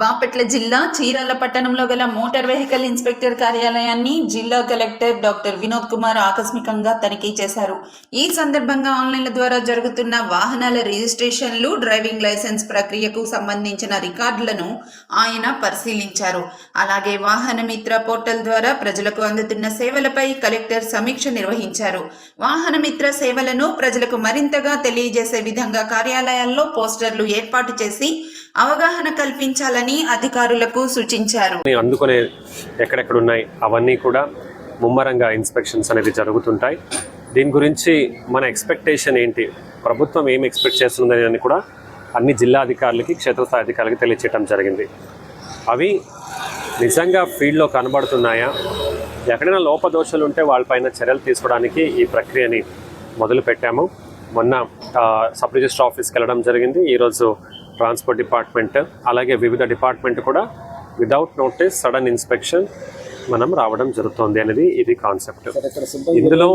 బాపట్ల జిల్లా చీరాల పట్టణంలో గల మోటార్ వెహికల్ ఇన్స్పెక్టర్ కార్యాలయాన్ని జిల్లా కలెక్టర్ డాక్టర్ వినోద్ కుమార్ ఆకస్మికంగా తనిఖీ చేశారు. ఈ సందర్భంగా ఆన్లైన్ల ద్వారా జరుగుతున్న వాహనాల రిజిస్ట్రేషన్లు డ్రైవింగ్ లైసెన్స్ ప్రక్రియకు సంబంధించిన రికార్డులను ఆయన పరిశీలించారు. అలాగే వాహనమిత్ర పోర్టల్ ద్వారా ప్రజలకు అందుతున్న సేవలపై కలెక్టర్ సమీక్ష నిర్వహించారు. వాహనమిత్ర సేవలను ప్రజలకు మరింతగా తెలియజేసే విధంగా కార్యాలయాల్లో పోస్టర్లు ఏర్పాటు చేసి అవగాహన కల్పించాలని అధికారులకు సూచించారు. అందుకునే ఎక్కడెక్కడ ఉన్నాయి అవన్నీ కూడా ముమ్మరంగా ఇన్స్పెక్షన్స్ అనేది జరుగుతుంటాయి. దీని గురించి మన ఎక్స్పెక్టేషన్ ఏంటి? ప్రభుత్వం ఏం ఎక్స్పెక్ట్ చేస్తుంది అని కూడా అన్ని జిల్లా అధికారులకి క్షేత్రస్థాయి అధికారులకి తెలియచేయడం జరిగింది. అవి నిజంగా ఫీల్డ్లో కనబడుతున్నాయా? ఎక్కడైనా లోపదోషాలు ఉంటే వాళ్ళపైన చర్యలు తీసుకోవడానికి ఈ ప్రక్రియని మొదలుపెట్టాము. మొన్న సబ్ రిజిస్టర్ ఆఫీస్కి వెళ్ళడం జరిగింది. ఈరోజు ట్రాన్స్పోర్ట్ డిపార్ట్మెంట్ అలాగే వివిధ డిపార్ట్మెంట్ కూడా వితౌట్ నోటీస్ సడన్ ఇన్స్పెక్షన్ మనం రావడం జరుగుతోంది అనేది ఇది కాన్సెప్ట్. ఇందులో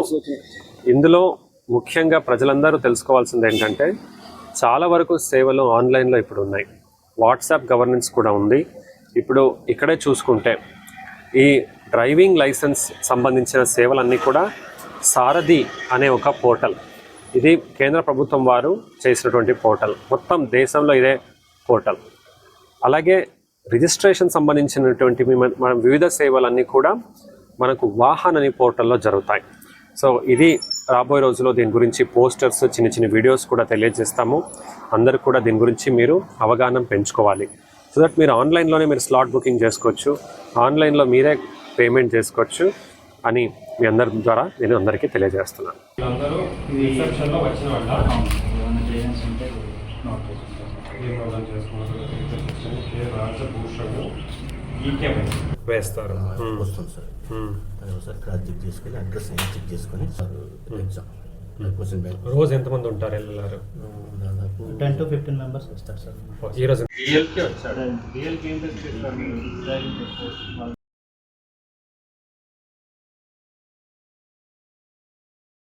ఇందులో ముఖ్యంగా ప్రజలందరూ తెలుసుకోవాల్సింది ఏంటంటే చాలా వరకు సేవలు ఆన్లైన్లో ఇప్పుడు ఉన్నాయి. వాట్సాప్ గవర్నెన్స్ కూడా ఉంది. ఇప్పుడు ఇక్కడే చూసుకుంటే ఈ డ్రైవింగ్ లైసెన్స్ సంబంధించిన సేవలన్నీ కూడా సారథి అనే ఒక పోర్టల్. ఇది కేంద్ర ప్రభుత్వం వారు చేసినటువంటి పోర్టల్. మొత్తం దేశంలో ఇదే పోర్టల్. అలాగే రిజిస్ట్రేషన్ సంబంధించినటువంటి మన- వివిధ సేవలన్నీ కూడా మనకు వాహన్ అనే పోర్టల్లో జరుగుతాయి. సో ఇది రాబోయే రోజుల్లో దీని గురించి పోస్టర్స్ చిన్న చిన్న వీడియోస్ కూడా తెలియజేస్తాము. అందరు కూడా దీని గురించి మీరు అవగాహన పెంచుకోవాలి. సో దట్ మీరు ఆన్లైన్లోనే మీరు స్లాట్ బుకింగ్ చేసుకోవచ్చు. ఆన్లైన్లో మీరే పేమెంట్ చేసుకోవచ్చు. అని మీ అందరి ద్వారా నేను అందరికీ తెలియజేస్తున్నాను. ఏ వేస్తారు. వస్తుంది సార్. అది ఒకసారి క్రాస్ చెక్ చేసుకొని అడ్రస్ చెక్ చేసుకొని సార్ ఎగ్జామ్ క్వశ్చన్ బ్యాంక్ రోజు ఎంతమంది ఉంటారు వెళ్ళారు దాదాపు టెన్ టు ఫిఫ్టీన్ మెంబర్స్ వస్తారు సార్. ఈ రోజు డిఎల్కి వచ్చాడు. టెస్ట్